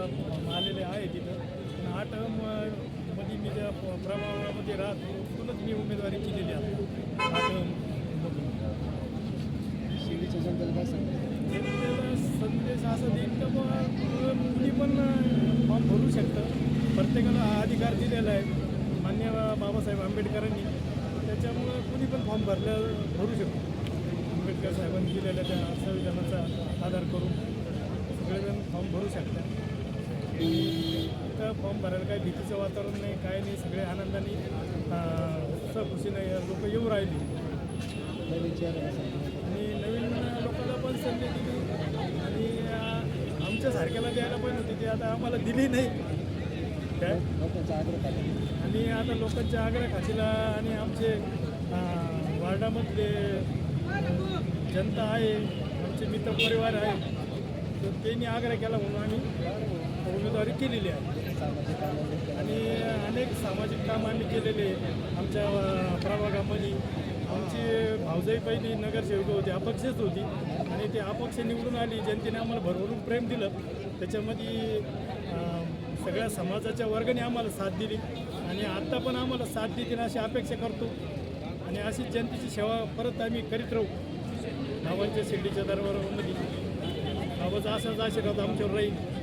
आलेले आहे तिथं. आठमध्ये मी त्या प- प्रभागामध्ये राहतो तिथूनच मी उमेदवारी केलेली आहे. शिर्डीच्या जनतेला काय संदेश असा देईल बुवा? कुणी पण फॉर्म भरू शकतं. प्रत्येकाला हा अधिकार दिलेला आहे. मान्य बाबासाहेब आंबेडकरांनी. त्याच्यामुळं कुणी पण फॉर्म भरल्या भरू शकतो. आंबेडकर साहेबांनी दिलेल्या त्या संविधानाचा आधार करून सगळेजण फॉर्म भरू शकतात. तर फॉर्म भरायला काही भीतीचं वातावरण नाही काय नाही सगळे आनंदाने खुशी खुशीने लोक येऊ राहिली. आणि नवीन लोकांना पण संधी दिली. आणि आमच्यासारख्याला द्यायला पण होती ती आता आम्हाला दिली नाही. काय? आणि आता लोकांच्या आग्रह खातीला आणि आमचे वार्डामधले जनता आहे आमचे मित्रपरिवार आहे तर त्यांनी आग्रह केला म्हणून आम्ही उमेदवारी केलेली आहे. आणि अनेक सामाजिक काम आम्ही केलेले आमच्या प्रभागामध्ये आमची भावजाई पहिली नगरसेवक होती अपक्षच होती. आणि ते अपक्ष निवडून आली जनतेने आम्हाला भरभरून प्रेम दिलं त्याच्यामध्ये सगळ्या समाजाच्या वर्गाने आम्हाला साथ दिली. आणि आत्ता पण आम्हाला साथ देतील अशी अपेक्षा करतो. आणि अशीच जनतेची सेवा परत आम्ही करीत राहू. बाबांच्या शिर्डीच्या दरबारामध्ये. बाबाचा असाच आशीर्वाद आमच्यावर राहील